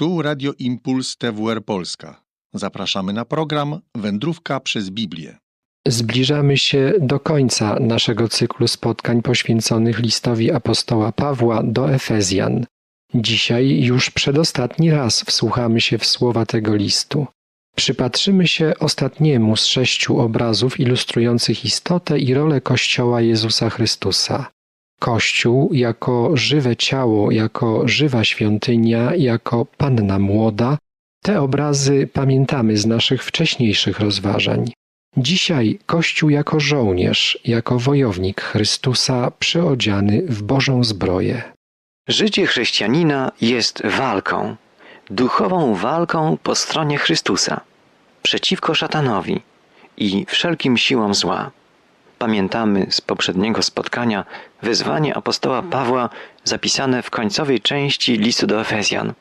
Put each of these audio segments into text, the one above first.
Tu Radio Impuls TWR Polska. Zapraszamy na program Wędrówka przez Biblię. Zbliżamy się do końca naszego cyklu spotkań poświęconych listowi apostoła Pawła do Efezjan. Dzisiaj już przedostatni raz wsłuchamy się w słowa tego listu. Przypatrzymy się ostatniemu z sześciu obrazów ilustrujących istotę i rolę Kościoła Jezusa Chrystusa. Kościół jako żywe ciało, jako żywa świątynia, jako panna młoda, te obrazy pamiętamy z naszych wcześniejszych rozważań. Dzisiaj Kościół jako żołnierz, jako wojownik Chrystusa przyodziany w Bożą zbroję. Życie chrześcijanina jest walką, duchową walką po stronie Chrystusa, przeciwko szatanowi i wszelkim siłom zła. Pamiętamy z poprzedniego spotkania wezwanie apostoła Pawła zapisane w końcowej części listu do Efezjan.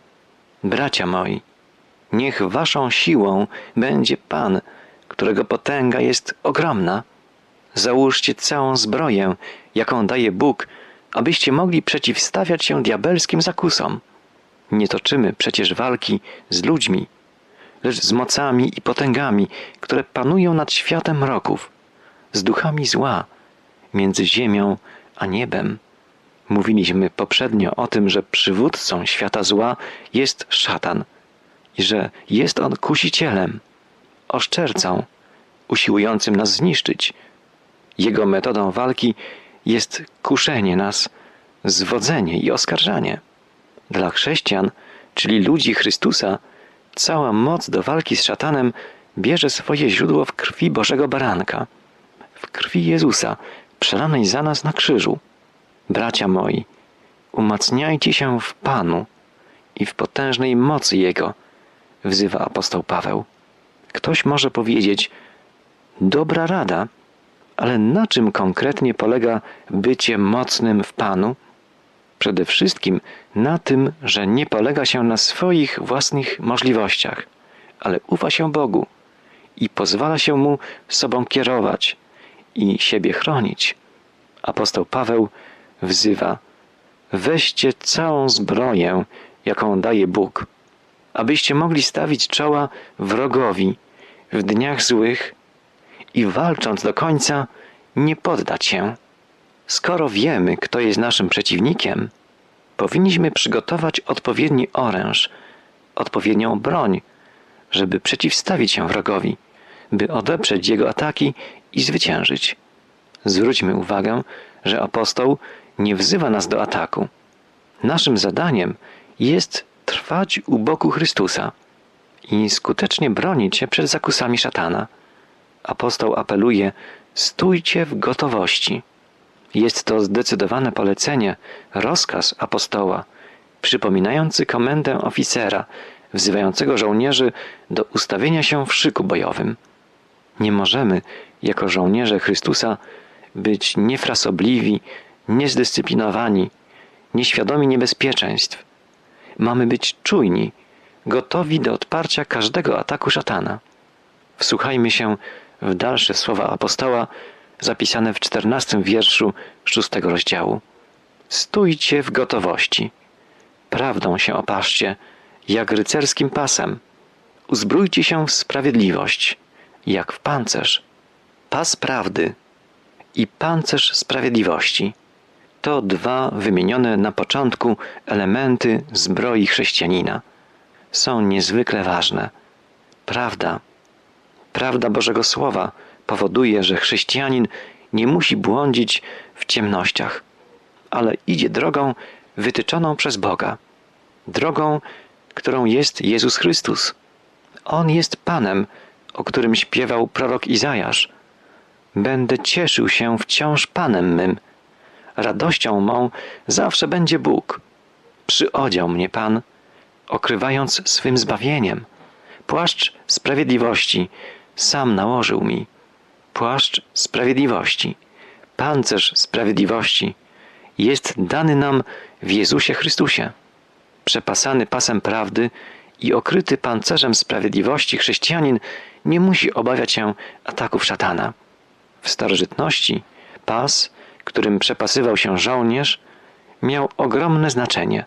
Bracia moi, niech waszą siłą będzie Pan, którego potęga jest ogromna. Załóżcie całą zbroję, jaką daje Bóg, abyście mogli przeciwstawiać się diabelskim zakusom. Nie toczymy przecież walki z ludźmi, lecz z mocami i potęgami, które panują nad światem mroków, z duchami zła między ziemią a niebem. Mówiliśmy poprzednio o tym, że przywódcą świata zła jest szatan i że jest on kusicielem, oszczercą, usiłującym nas zniszczyć. Jego metodą walki jest kuszenie nas, zwodzenie i oskarżanie. Dla chrześcijan, czyli ludzi Chrystusa, cała moc do walki z szatanem bierze swoje źródło w krwi Bożego Baranka, w krwi Jezusa, przelanej za nas na krzyżu. Bracia moi, umacniajcie się w Panu i w potężnej mocy Jego, wzywa apostoł Paweł. Ktoś może powiedzieć, dobra rada, ale na czym konkretnie polega bycie mocnym w Panu? Przede wszystkim na tym, że nie polega się na swoich własnych możliwościach, ale ufa się Bogu i pozwala się Mu sobą kierować i siebie chronić. Apostoł Paweł wzywa: Weźcie całą zbroję, jaką daje Bóg, abyście mogli stawić czoła wrogowi w dniach złych i walcząc do końca, nie poddać się. Skoro wiemy, kto jest naszym przeciwnikiem, powinniśmy przygotować odpowiedni oręż, odpowiednią broń, żeby przeciwstawić się wrogowi, by odeprzeć jego ataki i zwyciężyć. Zwróćmy uwagę, że apostoł nie wzywa nas do ataku. Naszym zadaniem jest trwać u boku Chrystusa i skutecznie bronić się przed zakusami szatana. Apostoł apeluje: stójcie w gotowości. Jest to zdecydowane polecenie, rozkaz apostoła, przypominający komendę oficera, wzywającego żołnierzy do ustawienia się w szyku bojowym. Nie możemy, jako żołnierze Chrystusa, być niefrasobliwi, niezdyscyplinowani, nieświadomi niebezpieczeństw. Mamy być czujni, gotowi do odparcia każdego ataku szatana. Wsłuchajmy się w dalsze słowa apostoła zapisane w czternastym wierszu szóstego rozdziału. Stójcie w gotowości. Prawdą się opaszcie, jak rycerskim pasem. Uzbrójcie się w sprawiedliwość, jak w pancerz. Pas prawdy i pancerz sprawiedliwości to dwa wymienione na początku elementy zbroi chrześcijanina. Są niezwykle ważne. Prawda, prawda Bożego Słowa powoduje, że chrześcijanin nie musi błądzić w ciemnościach, ale idzie drogą wytyczoną przez Boga, drogą, którą jest Jezus Chrystus. On jest Panem, o którym śpiewał prorok Izajasz. Będę cieszył się wciąż Panem mym. Radością mą zawsze będzie Bóg. Przyodział mnie Pan, okrywając swym zbawieniem. Płaszcz sprawiedliwości sam nałożył mi. Płaszcz sprawiedliwości, pancerz sprawiedliwości jest dany nam w Jezusie Chrystusie. Przepasany pasem prawdy i okryty pancerzem sprawiedliwości chrześcijanin nie musi obawiać się ataków szatana. W starożytności pas, którym przepasywał się żołnierz, miał ogromne znaczenie.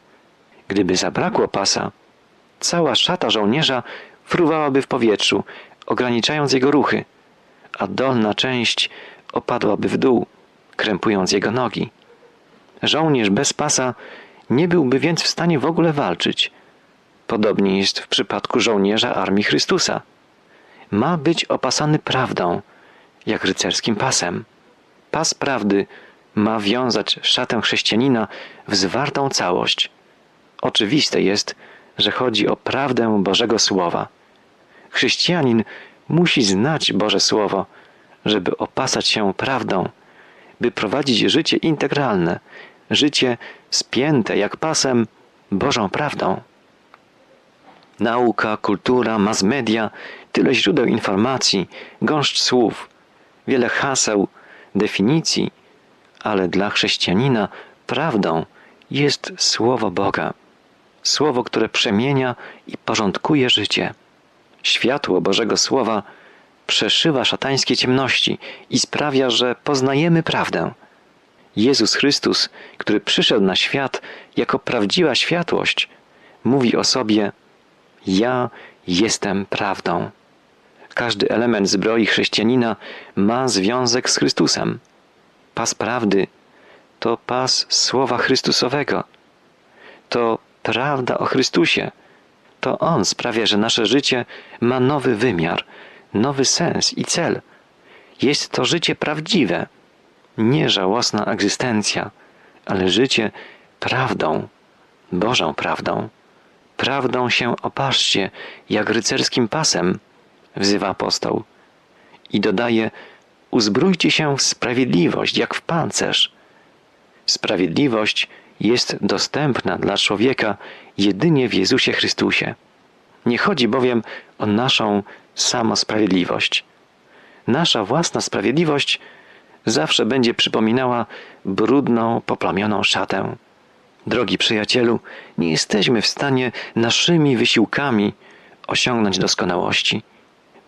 Gdyby zabrakło pasa, cała szata żołnierza fruwałaby w powietrzu, ograniczając jego ruchy, a dolna część opadłaby w dół, krępując jego nogi. Żołnierz bez pasa nie byłby więc w stanie w ogóle walczyć. Podobnie jest w przypadku żołnierza armii Chrystusa. Ma być opasany prawdą, jak rycerskim pasem. Pas prawdy ma wiązać szatę chrześcijanina w zwartą całość. Oczywiste jest, że chodzi o prawdę Bożego Słowa. Chrześcijanin musi znać Boże Słowo, żeby opasać się prawdą, by prowadzić życie integralne, życie spięte jak pasem Bożą prawdą. Nauka, kultura, mass media, tyle źródeł informacji, gąszcz słów, wiele haseł, definicji, ale dla chrześcijanina prawdą jest Słowo Boga. Słowo, które przemienia i porządkuje życie. Światło Bożego Słowa przeszywa szatańskie ciemności i sprawia, że poznajemy prawdę. Jezus Chrystus, który przyszedł na świat jako prawdziwa światłość, mówi o sobie: Ja jestem prawdą. Każdy element zbroi chrześcijanina ma związek z Chrystusem. Pas prawdy to pas Słowa Chrystusowego. To prawda o Chrystusie. To On sprawia, że nasze życie ma nowy wymiar, nowy sens i cel. Jest to życie prawdziwe, nie żałosna egzystencja, ale życie prawdą, Bożą prawdą. Prawdą się opaszcie, jak rycerskim pasem, wzywa apostoł. I dodaje, uzbrójcie się w sprawiedliwość, jak w pancerz. Sprawiedliwość jest dostępna dla człowieka jedynie w Jezusie Chrystusie. Nie chodzi bowiem o naszą samosprawiedliwość. Nasza własna sprawiedliwość zawsze będzie przypominała brudną, poplamioną szatę. Drogi przyjacielu, nie jesteśmy w stanie naszymi wysiłkami osiągnąć doskonałości.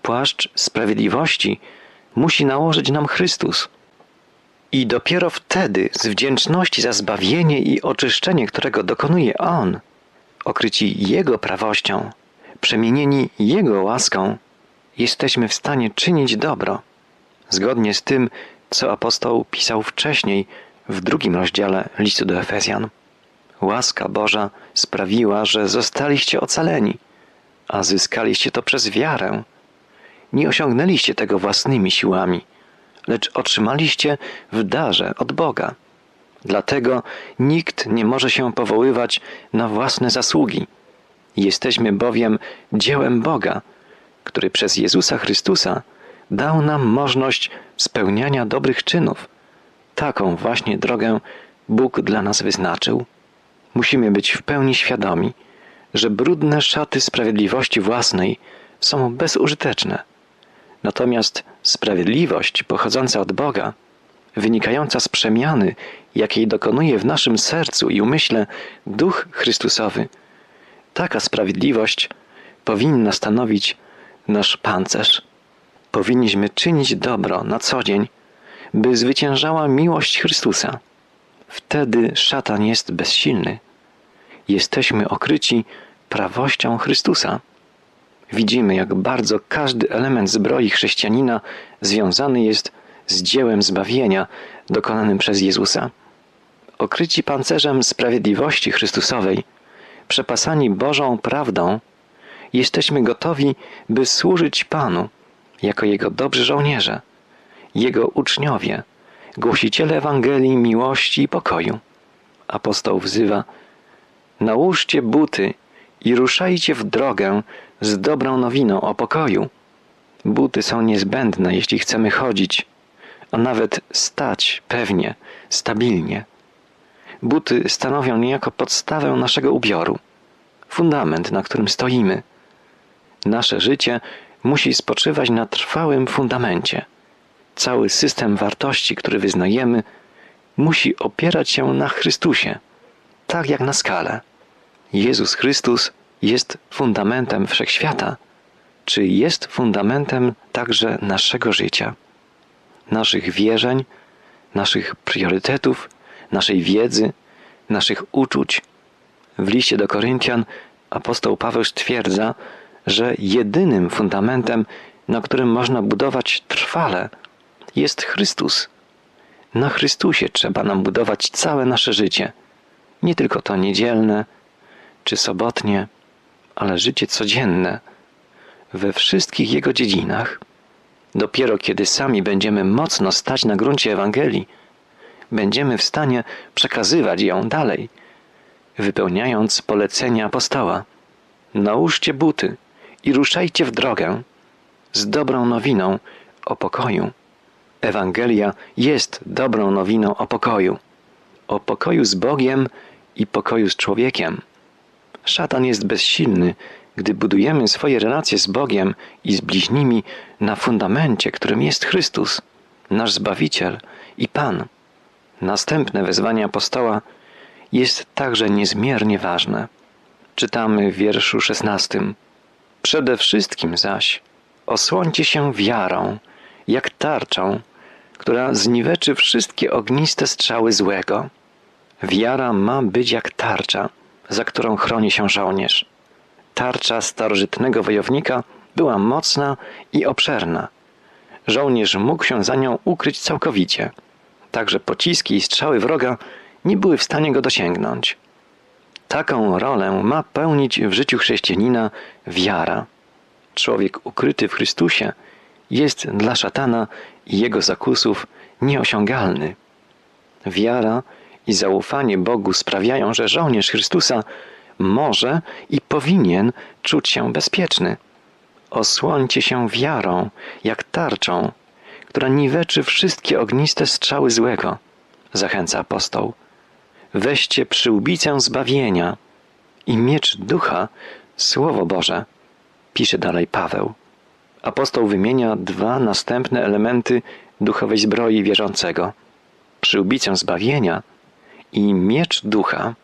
Płaszcz sprawiedliwości musi nałożyć nam Chrystus. I dopiero wtedy, z wdzięczności za zbawienie i oczyszczenie, którego dokonuje On, okryci Jego prawością, przemienieni Jego łaską, jesteśmy w stanie czynić dobro, zgodnie z tym, co apostoł pisał wcześniej w drugim rozdziale listu do Efezjan. Łaska Boża sprawiła, że zostaliście ocaleni, a zyskaliście to przez wiarę. Nie osiągnęliście tego własnymi siłami, lecz otrzymaliście w darze od Boga. Dlatego nikt nie może się powoływać na własne zasługi. Jesteśmy bowiem dziełem Boga, który przez Jezusa Chrystusa dał nam możliwość spełniania dobrych czynów. Taką właśnie drogę Bóg dla nas wyznaczył. Musimy być w pełni świadomi, że brudne szaty sprawiedliwości własnej są bezużyteczne. Natomiast sprawiedliwość pochodząca od Boga, wynikająca z przemiany, jakiej dokonuje w naszym sercu i umyśle Duch Chrystusowy, taka sprawiedliwość powinna stanowić nasz pancerz. Powinniśmy czynić dobro na co dzień, by zwyciężała miłość Chrystusa. Wtedy szatan jest bezsilny. Jesteśmy okryci prawością Chrystusa. Widzimy, jak bardzo każdy element zbroi chrześcijanina związany jest z dziełem zbawienia dokonanym przez Jezusa. Okryci pancerzem sprawiedliwości Chrystusowej, przepasani Bożą prawdą, jesteśmy gotowi, by służyć Panu jako Jego dobrzy żołnierze, Jego uczniowie, głosiciele Ewangelii miłości i pokoju. Apostoł wzywa: Nałóżcie buty i ruszajcie w drogę z dobrą nowiną o pokoju. Buty są niezbędne, jeśli chcemy chodzić, a nawet stać pewnie, stabilnie. Buty stanowią niejako podstawę naszego ubioru, fundament, na którym stoimy. Nasze życie musi spoczywać na trwałym fundamencie. Cały system wartości, który wyznajemy, musi opierać się na Chrystusie, tak jak na skale. Jezus Chrystus jest fundamentem wszechświata, czy jest fundamentem także naszego życia, naszych wierzeń, naszych priorytetów, naszej wiedzy, naszych uczuć. W liście do Koryntian Apostoł Paweł stwierdza, że jedynym fundamentem, na którym można budować trwale, jest Chrystus. Na Chrystusie trzeba nam budować całe nasze życie. Nie tylko to niedzielne czy sobotnie, ale życie codzienne, we wszystkich jego dziedzinach. Dopiero kiedy sami będziemy mocno stać na gruncie Ewangelii, będziemy w stanie przekazywać ją dalej, wypełniając polecenia apostoła. Nałóżcie buty i ruszajcie w drogę z dobrą nowiną o pokoju. Ewangelia jest dobrą nowiną o pokoju. O pokoju z Bogiem i pokoju z człowiekiem. Szatan jest bezsilny, gdy budujemy swoje relacje z Bogiem i z bliźnimi na fundamencie, którym jest Chrystus, nasz Zbawiciel i Pan. Następne wezwanie apostoła jest także niezmiernie ważne. Czytamy w wierszu szesnastym. Przede wszystkim zaś osłońcie się wiarą, jak tarczą, która zniweczy wszystkie ogniste strzały złego. Wiara ma być jak tarcza, za którą chroni się żołnierz. Tarcza starożytnego wojownika była mocna i obszerna. Żołnierz mógł się za nią ukryć całkowicie, tak że pociski i strzały wroga nie były w stanie go dosięgnąć. Taką rolę ma pełnić w życiu chrześcijanina wiara. Człowiek ukryty w Chrystusie jest dla szatana i jego zakusów nieosiągalny. Wiara i zaufanie Bogu sprawiają, że żołnierz Chrystusa może i powinien czuć się bezpieczny. Osłońcie się wiarą, jak tarczą, która niweczy wszystkie ogniste strzały złego, zachęca apostoł. Weźcie przyłbicę zbawienia i miecz ducha, Słowo Boże, pisze dalej Paweł. Apostoł wymienia dwa następne elementy duchowej zbroi wierzącego: przyłbicę zbawienia i miecz ducha.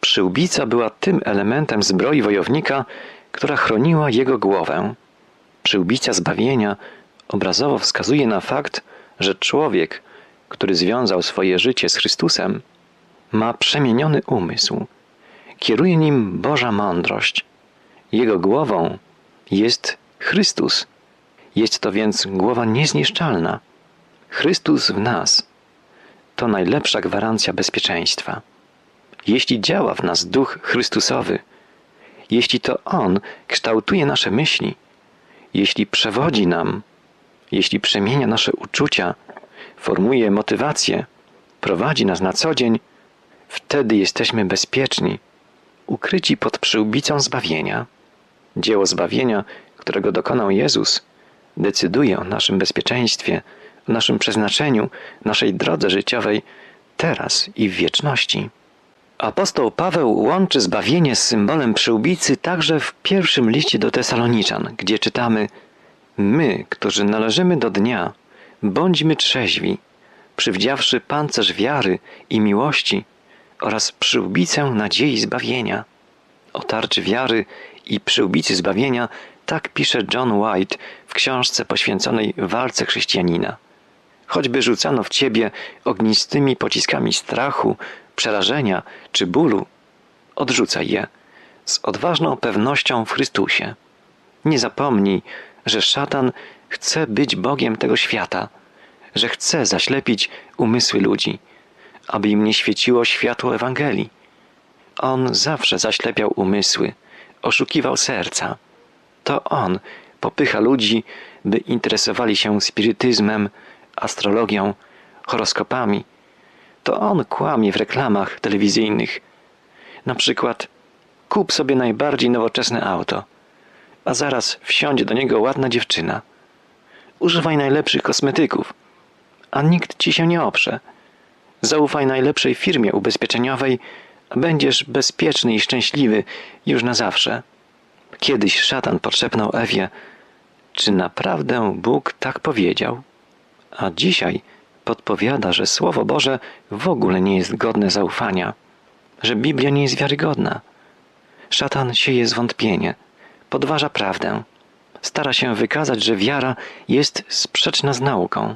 Przyłbica była tym elementem zbroi wojownika, która chroniła jego głowę. Przyłbica zbawienia obrazowo wskazuje na fakt, że człowiek, który związał swoje życie z Chrystusem, ma przemieniony umysł. Kieruje nim Boża mądrość. Jego głową jest Chrystus. Jest to więc głowa niezniszczalna. Chrystus w nas to najlepsza gwarancja bezpieczeństwa. Jeśli działa w nas duch Chrystusowy, jeśli to On kształtuje nasze myśli, jeśli przewodzi nam, jeśli przemienia nasze uczucia, formuje motywację, prowadzi nas na co dzień, wtedy jesteśmy bezpieczni, ukryci pod przyłbicą zbawienia. Dzieło zbawienia, którego dokonał Jezus, decyduje o naszym bezpieczeństwie, naszym przeznaczeniu, naszej drodze życiowej teraz i w wieczności. Apostoł Paweł łączy zbawienie z symbolem przyłbicy także w pierwszym liście do Tesaloniczan, gdzie czytamy: My, którzy należymy do dnia, bądźmy trzeźwi, przywdziawszy pancerz wiary i miłości oraz przyłbicę nadziei zbawienia. O tarczy wiary i przyłbicy zbawienia tak pisze John White w książce poświęconej walce chrześcijanina. Choćby rzucano w ciebie ognistymi pociskami strachu, przerażenia czy bólu, odrzucaj je z odważną pewnością w Chrystusie. Nie zapomnij, że szatan chce być Bogiem tego świata, że chce zaślepić umysły ludzi, aby im nie świeciło światło Ewangelii. On zawsze zaślepiał umysły, oszukiwał serca. To on popycha ludzi, by interesowali się spirytyzmem, astrologią, horoskopami. To on kłamie w reklamach telewizyjnych. Na przykład kup sobie najbardziej nowoczesne auto, a zaraz wsiądzie do niego ładna dziewczyna. Używaj najlepszych kosmetyków, a nikt ci się nie oprze. Zaufaj najlepszej firmie ubezpieczeniowej, a będziesz bezpieczny i szczęśliwy już na zawsze. Kiedyś szatan podszepnął Ewie, czy naprawdę Bóg tak powiedział? A dzisiaj podpowiada, że Słowo Boże w ogóle nie jest godne zaufania, że Biblia nie jest wiarygodna. Szatan sieje zwątpienie, podważa prawdę, stara się wykazać, że wiara jest sprzeczna z nauką,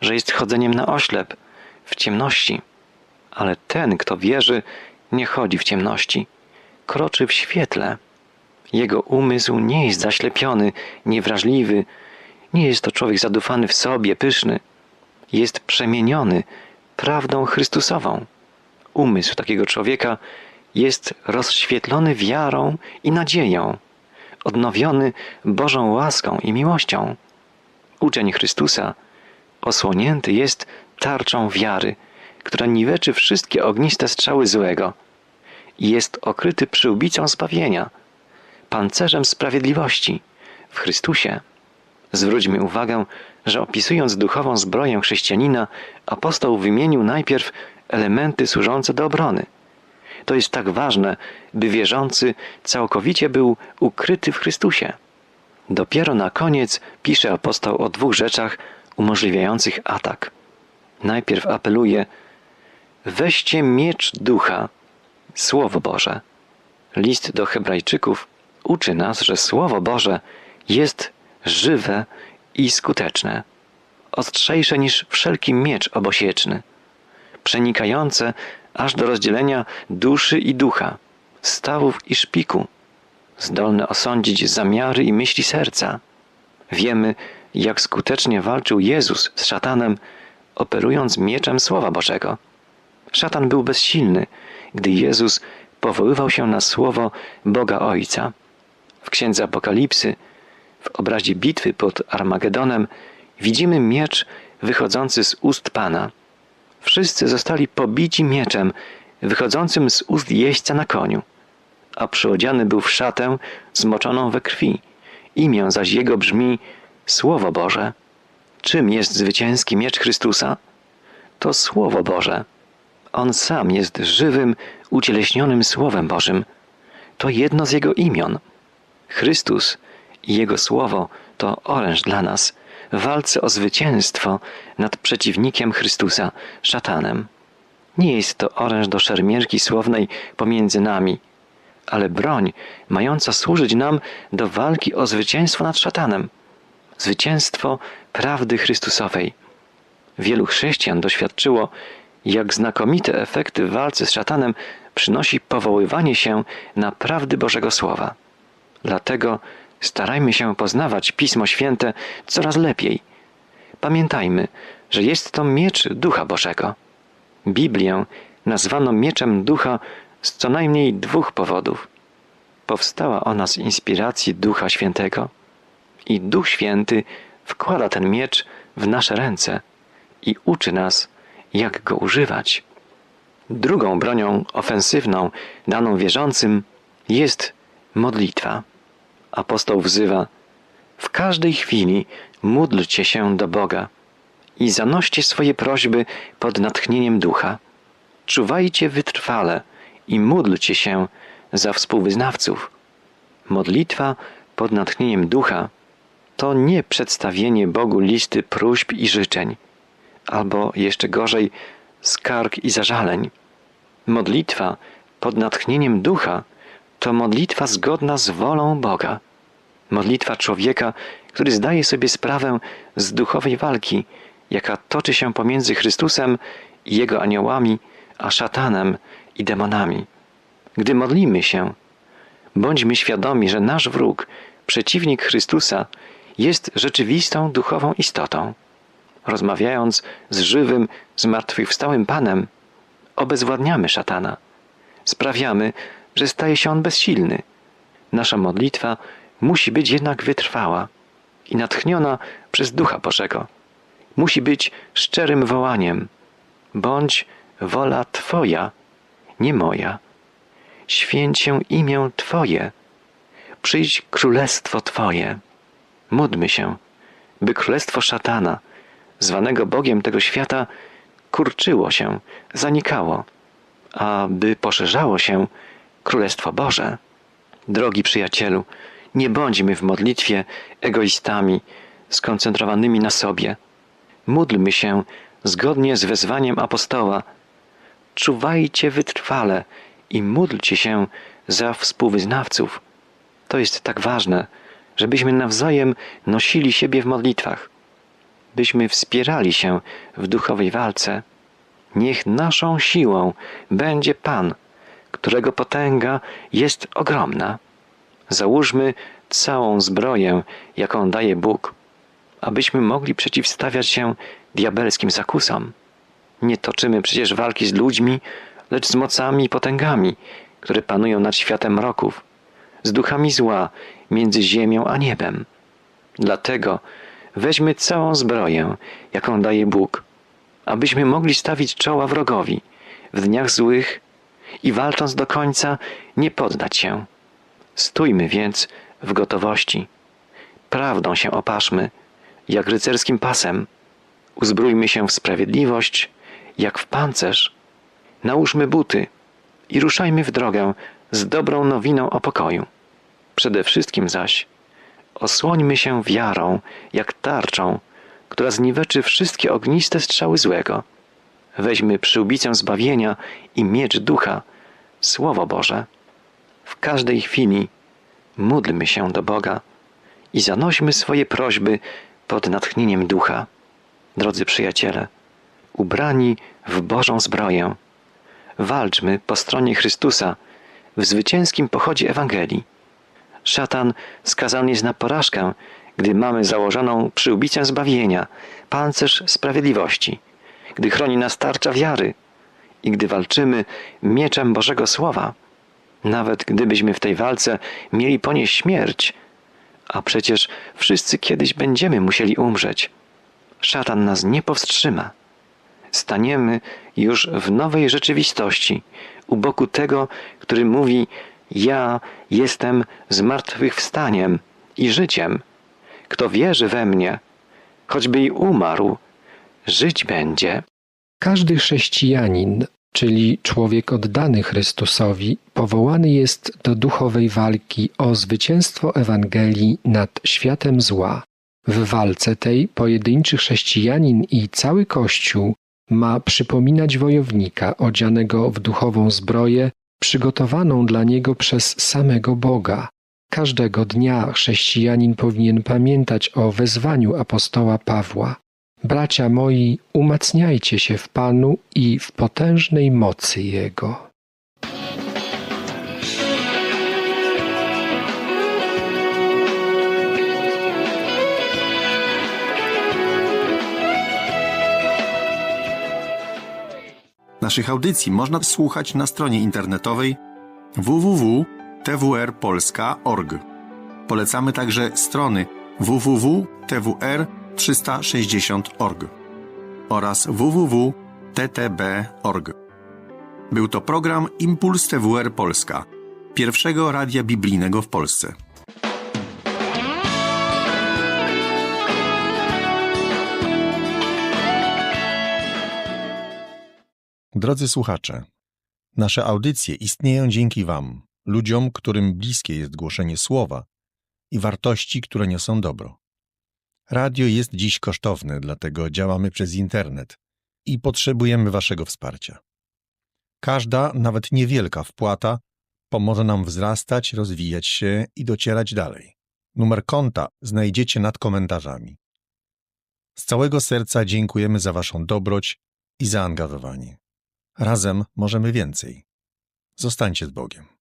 że jest chodzeniem na oślep, w ciemności. Ale ten, kto wierzy, nie chodzi w ciemności. kroczy w świetle. Jego umysł nie jest zaślepiony, niewrażliwy, nie jest to człowiek zadufany w sobie, pyszny. Jest przemieniony prawdą Chrystusową. Umysł takiego człowieka jest rozświetlony wiarą i nadzieją, odnowiony Bożą łaską i miłością. Uczeń Chrystusa osłonięty jest tarczą wiary, która niweczy wszystkie ogniste strzały złego i jest okryty przyłbicą zbawienia, pancerzem sprawiedliwości w Chrystusie. Zwróćmy uwagę, że opisując duchową zbroję chrześcijanina, apostoł wymienił najpierw elementy służące do obrony. To jest tak ważne, by wierzący całkowicie był ukryty w Chrystusie. Dopiero na koniec pisze apostoł o dwóch rzeczach umożliwiających atak. Najpierw apeluje: Weźcie miecz ducha, Słowo Boże. List do Hebrajczyków uczy nas, że Słowo Boże jest żywe i skuteczne, ostrzejsze niż wszelki miecz obosieczny, przenikające aż do rozdzielenia duszy i ducha, stawów i szpiku, zdolne osądzić zamiary i myśli serca. Wiemy, jak skutecznie walczył Jezus z szatanem, operując mieczem Słowa Bożego. Szatan był bezsilny, gdy Jezus powoływał się na słowo Boga Ojca. W księdze Apokalipsy, w obrazie bitwy pod Armagedonem, widzimy miecz wychodzący z ust Pana. Wszyscy zostali pobici mieczem wychodzącym z ust jeźdźca na koniu, a przyodziany był w szatę zmoczoną we krwi. Imię zaś jego brzmi Słowo Boże. Czym jest zwycięski miecz Chrystusa? To Słowo Boże. On sam jest żywym, ucieleśnionym Słowem Bożym. To jedno z Jego imion. Chrystus Jego Słowo to oręż dla nas w walce o zwycięstwo nad przeciwnikiem Chrystusa, szatanem. Nie jest to oręż do szermierki słownej pomiędzy nami, ale broń mająca służyć nam do walki o zwycięstwo nad szatanem, zwycięstwo prawdy Chrystusowej. Wielu chrześcijan doświadczyło, jak znakomite efekty w walce z szatanem przynosi powoływanie się na prawdy Bożego Słowa. Dlatego starajmy się poznawać Pismo Święte coraz lepiej. Pamiętajmy, że jest to miecz Ducha Bożego. Biblię nazwano mieczem Ducha z co najmniej dwóch powodów. Powstała ona z inspiracji Ducha Świętego i Duch Święty wkłada ten miecz w nasze ręce i uczy nas, jak go używać. Drugą bronią ofensywną daną wierzącym jest modlitwa. Apostoł wzywa: W każdej chwili módlcie się do Boga i zanoście swoje prośby pod natchnieniem ducha. Czuwajcie wytrwale i módlcie się za współwyznawców. Modlitwa pod natchnieniem ducha to nie przedstawienie Bogu listy próśb i życzeń albo jeszcze gorzej, skarg i zażaleń. Modlitwa pod natchnieniem ducha to modlitwa zgodna z wolą Boga. Modlitwa człowieka, który zdaje sobie sprawę z duchowej walki, jaka toczy się pomiędzy Chrystusem i Jego aniołami, a szatanem i demonami. Gdy modlimy się, bądźmy świadomi, że nasz wróg, przeciwnik Chrystusa, jest rzeczywistą duchową istotą rozmawiając z żywym, zmartwychwstałym Panem, obezwładniamy szatana. Sprawiamy, że staje się on bezsilny. Nasza modlitwa musi być jednak wytrwała i natchniona przez Ducha Bożego. Musi być szczerym wołaniem: bądź wola Twoja, nie moja. Święć się imię Twoje. Przyjdź królestwo Twoje. Módlmy się, by królestwo szatana, zwanego Bogiem tego świata, kurczyło się, zanikało, a by poszerzało się Królestwo Boże. Drogi przyjacielu, nie bądźmy w modlitwie egoistami, skoncentrowanymi na sobie. Módlmy się zgodnie z wezwaniem apostoła. Czuwajcie wytrwale i módlcie się za współwyznawców. To jest tak ważne, żebyśmy nawzajem nosili siebie w modlitwach byśmy wspierali się w duchowej walce. Niech naszą siłą będzie Pan, którego potęga jest ogromna. Załóżmy całą zbroję, jaką daje Bóg, abyśmy mogli przeciwstawiać się diabelskim zakusom. Nie toczymy przecież walki z ludźmi, lecz z mocami i potęgami, które panują nad światem mroków, z duchami zła między ziemią a niebem. Dlatego weźmy całą zbroję, jaką daje Bóg, abyśmy mogli stawić czoła wrogowi w dniach złych i walcząc do końca nie poddać się. Stójmy więc w gotowości. Prawdą się opaszmy, jak rycerskim pasem. Uzbrójmy się w sprawiedliwość, jak w pancerz. Nałóżmy buty i ruszajmy w drogę z dobrą nowiną o pokoju. Przede wszystkim zaś osłońmy się wiarą, jak tarczą, która zniweczy wszystkie ogniste strzały złego. Weźmy przyłbicę zbawienia i miecz ducha, Słowo Boże. W każdej chwili módlmy się do Boga i zanośmy swoje prośby pod natchnieniem ducha. Drodzy przyjaciele, ubrani w Bożą zbroję, walczmy po stronie Chrystusa w zwycięskim pochodzie Ewangelii. Szatan skazany jest na porażkę, gdy mamy założoną przyłbicę zbawienia, pancerz sprawiedliwości, gdy chroni nas tarcza wiary i gdy walczymy mieczem Bożego Słowa. Nawet gdybyśmy w tej walce mieli ponieść śmierć, a przecież wszyscy kiedyś będziemy musieli umrzeć, szatan nas nie powstrzyma. Staniemy już w nowej rzeczywistości, u boku tego, który mówi: Ja jestem zmartwychwstaniem i życiem. Kto wierzy we mnie, choćby i umarł, żyć będzie. Każdy chrześcijanin, czyli człowiek oddany Chrystusowi, powołany jest do duchowej walki o zwycięstwo Ewangelii nad światem zła. W walce tej pojedynczy chrześcijanin i cały Kościół ma przypominać wojownika odzianego w duchową zbroję, przygotowaną dla niego przez samego Boga. Każdego dnia chrześcijanin powinien pamiętać o wezwaniu apostoła Pawła. Bracia moi, umacniajcie się w Panu i w potężnej mocy Jego. Naszych audycji można słuchać na stronie internetowej www.twrpolska.org. Polecamy także strony www.twr360.org oraz www.ttb.org. Był to program Impuls TWR Polska, pierwszego radia biblijnego w Polsce. Drodzy słuchacze, nasze audycje istnieją dzięki Wam, ludziom, którym bliskie jest głoszenie słowa i wartości, które niosą dobro. Radio jest dziś kosztowne, dlatego działamy przez internet i potrzebujemy Waszego wsparcia. Każda, nawet niewielka wpłata pomoże nam wzrastać, rozwijać się i docierać dalej. Numer konta znajdziecie nad komentarzami. Z całego serca dziękujemy za Waszą dobroć i zaangażowanie. Razem możemy więcej. Zostańcie z Bogiem.